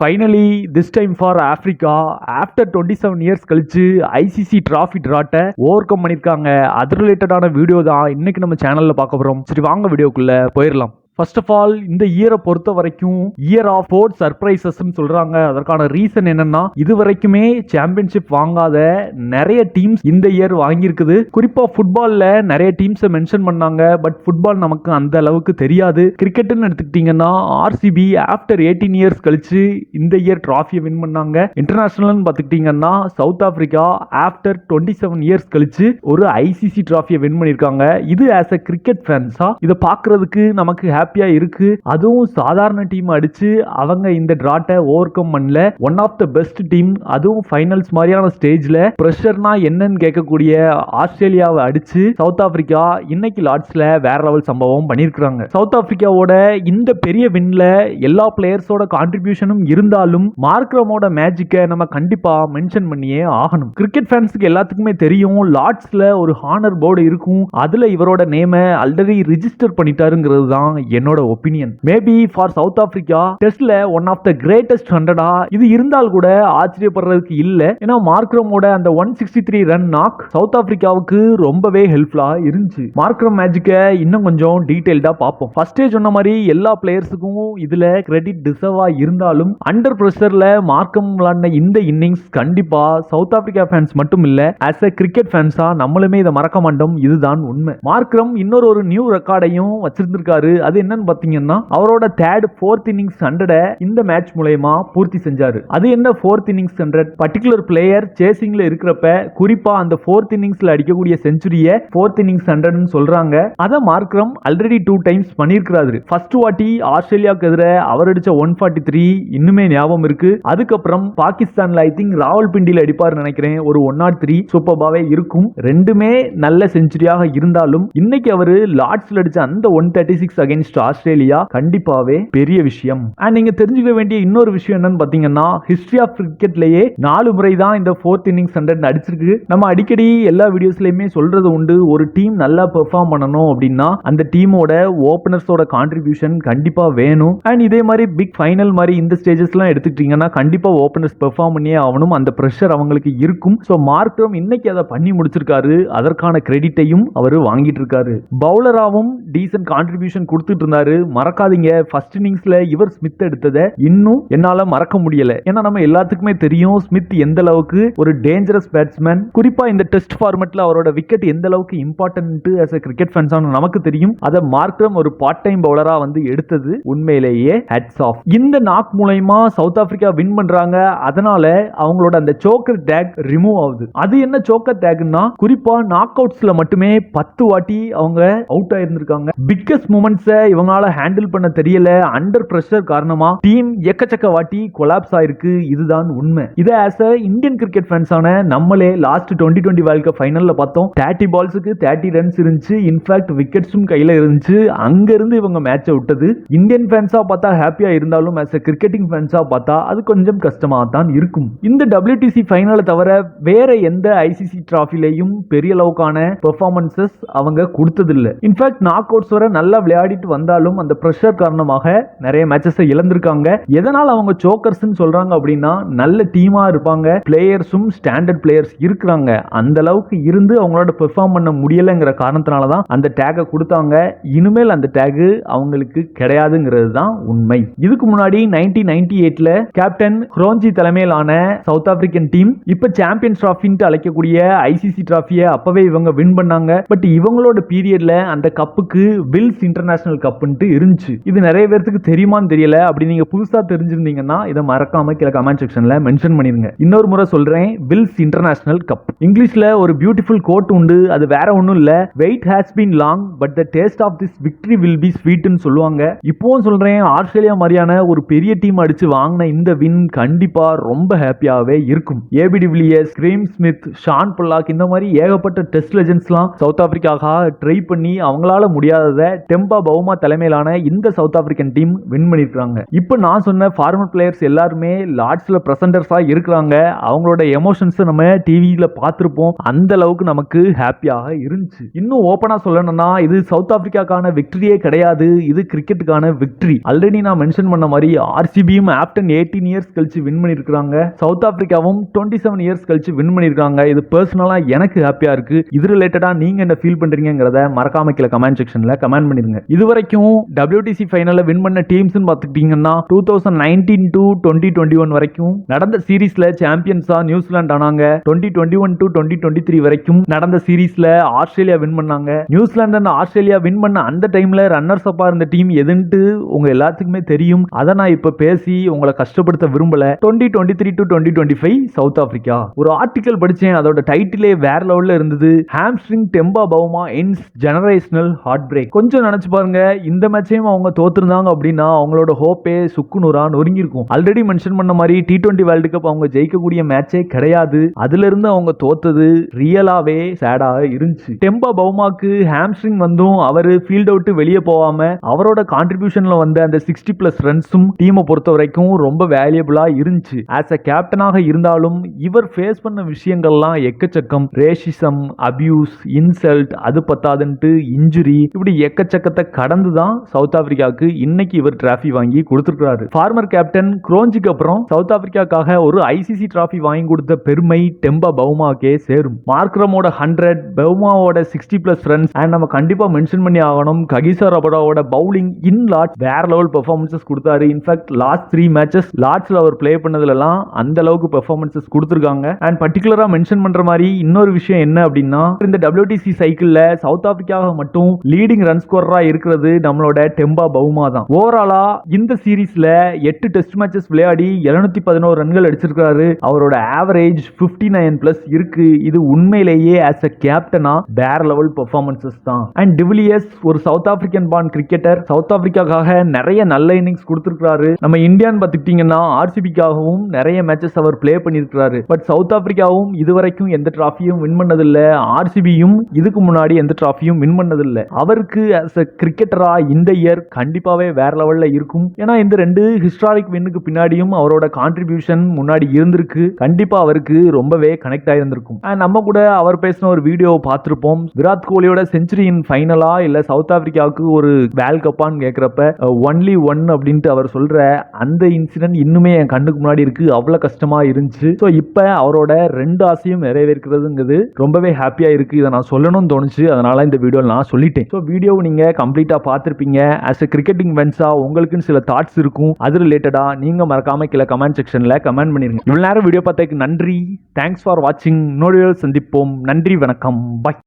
Finally this time for Africa after twenty seven years கழிச்சு ICC trophy ட்ராட்டை over come பண்ணியிருக்காங்க. அது ரிலேட்டடான வீடியோ தான். இன்னைக்கு நம்ம சேனலில் பார்க்க போகிறோம் சரி வாங்க வீடியோக்குள்ளே போயிடலாம். ஃபர்ஸ்ட் ஆஃப் ஆல் இந்த இயரை பொறுத்த வரைக்கும் இயர் ஆஃப் ஃபோர்ட் சர்ப்ரைசஸ் சொல்றாங்க. அதற்கான ரீசன் என்னன்னா இது வரைக்குமே சாம்பியன்ஷிப் வாங்காத நிறைய டீம்ஸ் இந்த இயர் வாங்கியிருக்குது. குறிப்பா ஃபுட்பால்ல நிறைய டீம்ஸை மென்ஷன் பண்ணாங்க. பட் ஃபுட்பால் நமக்கு அந்த அளவுக்கு தெரியாது. கிரிக்கெட்னு எடுத்துக்கிட்டீங்கன்னா ஆர்சிபி ஆஃப்டர் எயிட்டீன் இயர்ஸ் கழிச்சு இந்த இயர் டிராஃபியை வின் பண்ணாங்க. இன்டர்நேஷனல்னு பார்த்துக்கிட்டீங்கன்னா South Africa after twenty seven years கழிச்சு ஒரு ஐசிசி டிராஃபியை வின் பண்ணியிருக்காங்க. இது ஆஸ் அ கிரிக்கெட் ஃபேன்ஸா இதை பார்க்கறதுக்கு நமக்கு ஹாப்பியா இருக்கு. அதுவும் சாதாரண டீம் அடிச்சு அவங்க இந்த டிராட்டை ஓவர் கம் பண்ணல. One of the best team அதுவும் ஃபைனல்ஸ் மாதிரியான ஸ்டேஜ்ல ப்ரெஷர்னா என்னன்னு கேட்கக்கூடிய ஆஸ்திரேலியாவை அடிச்சு சவுத் ஆப்பிரிக்கா இன்னைக்கு லார்ட்ஸ்ல வேற லெவல் சம்பவம் பண்ணியிருக்கிறாங்க சவுத் ஆப்பிரிக்காவோட இந்த பெரிய வின்ல எல்லா பிளேயர்ஸோட கான்ட்ரிபியூஷனும் இருந்தாலும் மார்க்ரமோட மேஜிக்கை நம்ம கண்டிப்பா மென்ஷன் பண்ணியே ஆகணும். கிரிக்கெட் ஃபேன்ஸுக்கு எல்லாத்துக்குமே தெரியும் லார்ட்ஸ்ல ஒரு ஹானர் போர்டு இருக்கும். அதுல இவரோட நேமை ஆல்ரெடி ரிஜிஸ்டர் பண்ணிட்டாருங்கிறது தான் என்னோட opinion maybe for South Africa டெஸ்ட்ல ஒன் ஆஃப் த கிரேட்டஸ்ட் ஹண்ட்ரடா இது இருந்தால் கூட ஆச்சரியப்படுறதுக்கு இல்ல. ஏன்னா மார்க்ரமோட அந்த one sixty three run knock South ஆப்பிரிக்காவுக்கு ரொம்பவே ஹெல்ப்ஃபுல்லா இருந்துச்சு. மார்க்ரம் மேஜிக்கை இன்னும் கொஞ்சம் டீடைல்டா பார்ப்போம். ஃபர்ஸ்டே சொன்ன மாதிரி எல்லா பிளேயர்ஸுக்கும் இதுல கிரெடிட் டிசர்வா இருந்தாலும் அண்டர் பிரஷர்ல மார்க்கம் விளாடின இந்த இன்னிங்ஸ் கண்டிப்பா சவுத் ஆப்பிரிக்கா ஃபேன்ஸ் மட்டும் இல்ல ஆஸ் அ கிரிக்கெட் ஃபேன்ஸா நம்மளுமே இதை மறக்க மாட்டோம். இதுதான் உண்மை. மார்க்ரம் இன்னொரு ஒரு நியூ ரெக்கார்டையும் வச்சிருந்திருக்காரு. அது என்னன்னு பாத்தீங்கன்னா அவரோட தேர்ட் ஃபோர்த் இன்னிங்ஸ் ஹண்ட்ரட இந்த மேட்ச் மூலயமா பூர்த்தி செஞ்சாரு. அது என்ன fourth innings hundred particular player சேசிங்ல இருக்கிறப்ப குறிப்பா அந்த ஃபோர்த் இன்னிங்ஸ்ல அடிக்கக்கூடிய செஞ்சுரிய ஃபோர்த் இன்னிங்ஸ் ஹண்ட்ரட்னு சொல்றாங்க. அதை மார்க்ரம் ஆல்ரெடி டூ டைம்ஸ் பண்ணியிருக்கிறாரு. ஃபர்ஸ்ட் வாட்டி ஆஸ்திரேலியாவுக்கு எதிராக அவர் அடிச்ச ஒன் ஃபார்ட்டி த்ரீ இன்னுமே ஞாபகம் இருக்கு. அதுக்கப்புறம் பாகிஸ்தான்ல ஐ திங்க் ராவல்பிண்டியில் அடிப்பார் நினைக்கிறேன். ஒரு ஒன் நாட் த்ரீ சூப்பர்பாவே இருக்கும். ரெண்டுமே நல்ல செஞ்சுரியாக இருந்தாலும் இன்னைக்கு அவர் லார்ட்ஸ்ல அடிச்ச அந்த one thirty six against Australia கண்டிப்பாவே பெரிய விஷயம். அண்ட் நீங்க தெரிஞ்சுக்க வேண்டிய இன்னொரு விஷயம் என்னன்னு பாத்தீங்கன்னா ஹிஸ்டரி ஆஃப் கிரிக்கெட்லயே நாலு முறை தான் இந்த ஃபோர்த் இன்னிங்ஸ் ஹண்ட்ரட் அடிச்சிருக்கு. நம்ம அடிக்கடி எல்லா வீடியோஸ்லயுமே சொல்றது உண்டு ஒரு டீம் நல்லா பெர்ஃபார்ம் பண்ணணும் அப்படின்னா அந்த டீமோட ஓப்பனர்ஸோட கான்ட்ரிபியூஷன் கண்டிப்பா வேணும். அண்ட் இதே மாதிரி பிக் ஃபைனல் மாதிரி இந்த ஸ்டேஜஸ்லாம் எடுத்துக்கிட்டீங்கன்னா கண்டிப்பா ஓப்பனர்ஸ் பெர்ஃபார்ம் பண்ணியே ஆகணும். அந்த ப்ரெஷர் அவங்களுக்கு இருக்கும். ஸோ மார்க்ரம் இன்னைக்கு அதை பண்ணி முடிச்சிருக்காரு. அதற்கான கிரெடிட்டையும் அவர் வாங்கிட்டு இருக்காரு. பவுலராகவும் டீசன்ட் கான்ட்ரிபியூஷன் கொடுத்து கொடுத்துட்டு இருந்தாரு மறக்காதீங்க. ஃபர்ஸ்ட் இன்னிங்ஸ்ல இவர் ஸ்மித் எடுத்ததை இன்னும் என்னால மறக்க முடியல. ஏன்னா நம்ம எல்லாத்துக்குமே தெரியும் ஸ்மித் எந்த அளவுக்கு ஒரு டேஞ்சரஸ் பேட்ஸ்மேன் குறிப்பா இந்த டெஸ்ட் ஃபார்மெட்ல அவரோட விக்கெட் எந்த அளவுக்கு இம்பார்ட்டன்ட் ஆஸ் a கிரிக்கெட் ஃபேன்ஸான நமக்கு தெரியும். அதை மார்க்ரம் ஒரு பார்ட் டைம் பவுலரா வந்து எடுத்தது உண்மையிலேயே ஹேட்ஸ் ஆஃப் இந்த நாக் மூலயமா சவுத் ஆப்பிரிக்கா வின் பண்றாங்க. அதனால அவங்களோட அந்த சோக்கர் டேக் ரிமூவ் ஆகுது. அது என்ன சோக்கர் டேக்னா குறிப்பா நாக் அவுட்ஸ்ல மட்டுமே பத்து வாட்டி அவங்க அவுட் ஆயிருந்திருக்காங்க. பிக்கஸ்ட் மூமெண்ட்ஸை இவங்களால ஹேண்டில் பண்ண தெரியல அண்டர் பிரஷர் காரணமா டீம் எக்கச்சக்க வாட்டி கொலாப்ஸ் ஆயிருக்கு. இதுதான் உண்மை. இதை ஆஸ் அ இந்தியன் கிரிக்கெட் ஃபேன்ஸான நம்மளே last twenty twenty world cup ஃபைனல்ல பார்த்தோம். தேர்ட்டி பால்ஸுக்கு தேர்ட்டி ரன்ஸ் இருந்துச்சு. இன்ஃபேக்ட் விக்கெட்ஸும் கையில இருந்துச்சு. அங்க இருந்து இவங்க மேட்சை விட்டது. இந்தியன் ஃபேன்ஸா பார்த்தா ஹாப்பியா இருந்தாலும் ஆஸ் அ கிரிக்கெட்டிங் ஃபேன்ஸா பார்த்தா அது கொஞ்சம் கஷ்டமா தான் இருக்கும். இந்த டபிள்யூடிசி ஃபைனலை தவிர வேற எந்த ஐசிசி டிராஃபிலையும் பெரிய அளவுக்கான பெர்ஃபார்மன்சஸ் அவங்க கொடுத்ததில்ல. இன்ஃபேக்ட் நாக் அவுட்ஸ் வர நல்லா விளையாடிட்டு வந்தாலும் அந்த ப்ரெஷர் காரணமாக நிறைய மேட்சஸை இழந்திருக்காங்க. எதனால் அவங்க சோக்கர்ஸ்னு சொல்றாங்க அப்படின்னா நல்ல டீமா இருப்பாங்க. பிளேயர்ஸும் ஸ்டாண்டர்ட் பிளேயர்ஸ் இருக்கிறாங்க. அந்த அளவுக்கு இருந்து அவங்களோட பெர்ஃபார்ம் பண்ண முடியலைங்கிற காரணத்தினால தான் அந்த டேகை கொடுத்தாங்க. இனிமேல் அந்த டேகு அவங்களுக்கு கிடையாதுங்கிறது தான் உண்மை. இதுக்கு முன்னாடி நைன்டீன் நைன்டி எயிட்ல கேப்டன் குரோஞ்சி தலைமையிலான சவுத் ஆப்பிரிக்கன் டீம் இப்ப சாம்பியன்ஸ் ட்ராஃபின்ட்டு அழைக்கக்கூடிய ஐசிசி ட்ராஃபியை அப்பவே இவங்க வின் பண்ணாங்க. பட் இவங்களோட பீரியட்ல அந்த கப்புக்கு வில்ஸ் இன்டர்நேஷனல் கப்புன்ட்டு இருந்துச்சு. இது நிறைய பேர்த்துக்கு தெரியுமான்னு தெரியல. அப்படி நீங்க புதுசா தெரிஞ்சிருந்தீங்கன்னா இதை மறக்காம கீழே கமெண்ட் செக்ஷன்ல மென்ஷன் பண்ணிருங்க. இன்னொரு முறை சொல்றேன் வில்ஸ் இன்டர்நேஷனல் கப் இங்கிலீஷ்ல ஒரு பியூட்டிஃபுல் கோட் உண்டு. அது வேற ஒன்றும் இல்ல. Wait has been long but the taste of this victory will be ஸ்வீட்னு சொல்லுவாங்க. இப்போவும் சொல்றேன் ஆஸ்திரேலியா மாதிரியான ஒரு பெரிய டீம் அடிச்சு வாங்கின இந்த வின் கண்டிப்பா ரொம்ப ஹாப்பியாவே இருக்கும். AB de Villiers Graeme Smith Shaun Pollock இந்த மாதிரி ஏகப்பட்ட டெஸ்ட் லெஜன்ஸ்லாம் சவுத் ஆப்பிரிக்காக ட்ரை பண்ணி அவங்களால முடியாததை டெம்பா பவுமா தலைமையிலான இந்த சவுத் ஆப்பிரிக்கன் டீம் வின் பண்ணிருக்காங்க இப்போ நான் சொன்ன ஃபார்மர் பிளேயர்ஸ் எல்லாருமே லார்ட்ஸ்ல பிரசன்டர்ஸா இருக்கிறாங்க. அவங்களோட எமோஷன்ஸ் நம்ம டிவியில பார்த்துருப்போம். அந்த அளவுக்கு நமக்கு ஹாப்பியாக இருந்துச்சு. இன்னும் ஓப்பனா சொல்லணும்னா இது சவுத் ஆப்பிரிக்காக்கான விக்டரியே கிடையாது. இது கிரிக்கெட்டுக்கான விக்டரி ஆல்ரெடி நான் மென்ஷன் பண்ண மாதிரி ஆர்சிபியும் ஆப்டன் எயிட்டீன் இயர்ஸ் கழிச்சு வின் பண்ணிருக்காங்க சவுத் ஆப்பிரிக்காவும் டுவெண்ட்டி செவன் இயர்ஸ் கழிச்சு வின் பண்ணிருக்காங்க இது பர்சனலா எனக்கு ஹாப்பியா இருக்கு. இது ரிலேட்டடா நீங்க என்ன ஃபீல் பண்றீங்கிறத மறக்காம கீழே கமெண்ட் செக்ஷன்ல கமெண்ட் பண்ணிருங்க இதுவரை வரைக்கும் டபிள்யூடிசி ஃபைனலில் வின் பண்ண டீம்ஸ்னு பார்த்துக்கிட்டிங்கன்னா two thousand nineteen to twenty twenty one வரைக்கும் நடந்த சீரீஸில் சாம்பியன்ஸாக நியூசிலாந்து ஆனாங்க twenty twenty one to twenty twenty three வரைக்கும் நடந்த சீரீஸில் ஆஸ்திரேலியா வின் பண்ணாங்க. New Zealand and Australia win பண்ண அந்த டைமில் ரன்னர்ஸ் அப்பா இருந்த டீம் எதுன்ட்டு உங்கள் எல்லாத்துக்குமே தெரியும். அதை நான் இப்போ பேசி உங்களை கஷ்டப்படுத்த விரும்பல. Twenty twenty three to twenty twenty five South Africa ஒரு ஆர்டிக்கல் படித்தேன் அதோட டைட்டிலே வேற லெவலில் இருந்தது. Hamstring Temba Bavuma intergenerational heartbreak கொஞ்சம் நினச்சி பாருங்க. இந்த மேட்சையும் அவங்க தோத்துருந்தாங்க அப்படின்னா அவங்களோட ஹோப்பே சுக்குநூறா நொறுங்கிருக்கும் ஆல்ரெடி மென்ஷன் பண்ண மாதிரி டி டுவெண்ட்டி வேர்ல்டு கப் அவங்க ஜெயிக்கக்கூடிய மேட்சே கிடையாது. அதுல இருந்து அவங்க தோத்தது ரியலாவே சேடாக இருந்துச்சு. டெம்பா பவுமாக்கு ஹாம்ஸ்ட்ரிங் வந்தும் அவர் ஃபீல்ட் அவுட் வெளியே போகாம அவரோட கான்ட்ரிபியூஷன்ல வந்த அந்த சிக்ஸ்டி பிளஸ் ரன்ஸும் டீமை பொறுத்த வரைக்கும் ரொம்ப வேல்யூபிளா இருந்துச்சு. ஆஸ் அ கேப்டனாக இருந்தாலும் இவர் ஃபேஸ் பண்ண விஷயங்கள்லாம் எக்கச்சக்கம். ரேஷிசம் அபியூஸ் இன்சல்ட் அது பத்தாதுன்ட்டு இன்ஜுரி இப்படி எக்கச்சக்கத்தை கடந்து தான் சவுத் ஆப்பிரிக்காவுக்கு இன்னைக்கு இவர் டிராஃபி வாங்கி கொடுத்துருக்காரு ஃபார்மர் கேப்டன் குரோஞ்சுக்கு அப்புறம் சவுத் ஆப்பிரிக்காக்காக ஒரு ஐசிசி டிராஃபி வாங்கி கொடுத்த பெருமை டெம்பா பவுமாக்கே சேரும். மார்க்ரமோட ஹண்ட்ரட் பவுமாவோட சிக்ஸ்டி பிளஸ் ரன்ஸ் அண்ட் நம்ம கண்டிப்பா மென்ஷன் பண்ணி ஆகணும். ககிசா ரபடாவோட பவுலிங் இன் லாட் வேற லெவல் பெர்ஃபார்மன்சஸ் கொடுத்தாரு. In fact last three matches லார்ட்ஸ்ல அவர் பிளே பண்ணதுலலாம் அந்த அளவுக்கு பெர்ஃபார்மன்சஸ் கொடுத்துருக்காங்க. அண்ட் பர்டிகுலரா மென்ஷன் பண்ற மாதிரி இன்னொரு விஷயம் என்ன அப்படின்னா இந்த டபிள்யூடிசி சைக்கிள்ல சவுத் ஆப்பிரிக்காவை மட்டும் லீடிங் ரன் ஸ்கோராக இருக்கிறது நம்மளோட டெம்பா பவுமா தான். ஓவராலா இந்த சீரீஸ்ல எட்டு டெஸ்ட் மேட்சஸ் விளையாடி 711 பதினோரு ரன்கள் அடிச்சிருக்காரு அவரோட ஆவரேஜ் 59 நைன் பிளஸ் இருக்கு. இது உண்மையிலேயே ஆஸ் அ கேப்டனா வேற லெவல் பெர்ஃபார்மன்சஸ் தான். And de Villiers Villiers South African fan cricketer south ஆப்பிரிக்காக்காக நிறைய நல்ல இன்னிங்ஸ் கொடுத்திருக்காரு நம்ம இந்தியான்னு பார்த்துக்கிட்டீங்கன்னா ஆர்சிபிக்காகவும் நிறைய மேட்சஸ் அவர் பிளே பண்ணியிருக்கிறாரு. பட் சவுத் ஆப்பிரிக்காவும் இதுவரைக்கும் எந்த டிராஃபியும் வின் பண்ணதில்லை. ஆர்சிபியும் இதுக்கு முன்னாடி எந்த டிராஃபியும் வின் பண்ணதில்லை. அவருக்கு ஆஸ் அ கிரிக்கெட்டரா இந்த இயர் கண்டிப்பாவே வேற லெவல்ல இருக்கும். ஏன்னா இந்த ரெண்டு ஹிஸ்டாரிக் வின்னுக்கு பின்னாடியும் அவரோட கான்ட்ரிபியூஷன் முன்னாடி இருந்திருக்கு. கண்டிப்பா அவருக்கு ரொம்பவே கனெக்ட் ஆயிருந்திருக்கும். நம்ம கூட அவர் பேசின ஒரு வீடியோ பார்த்திருப்போம். விராட் கோலியோட செஞ்சுரியின் ஃபைனலா இல்ல சவுத் ஆப்பிரிக்காவுக்கு ஒரு வேல் கப்பான்னு கேட்குறப்ப ஒன்லி ஒன் அப்படின்ட்டு அவர் சொல்ற அந்த இன்சிடென்ட் இன்னுமே என் கண்ணுக்கு முன்னாடி இருக்கு. அவ்வளோ கஷ்டமா இருந்துச்சு. ஸோ இப்போ அவரோட ரெண்டு ஆசையும் நிறைவேற்கிறதுங்கிறது ரொம்பவே ஹாப்பியாக இருக்கு. இதை நான் சொல்லணும்னு தோணுச்சு. அதனால இந்த வீடியோவில் நான் சொல்லிட்டேன். ஸோ வீடியோ நீங்கள் கம்ப்ளீட்டாக பார்த்துருப்பீங்க. ஆஸ் எ கிரிக்கெட்டிங் வென்ஸா உங்களுக்குன்னு சில தாட்ஸ் இருக்கும். அது ரிலேட்டடா நீங்க மறக்காம கீழே கமெண்ட் செக்ஷன்ல கமெண்ட் பண்ணிருங்க. இவ்வளவு நேரம் வீடியோ பார்த்ததுக்கு நன்றி. தேங்க்ஸ் ஃபார் வாட்சிங் இன்னொரு சந்திப்போம். நன்றி வணக்கம். பாய்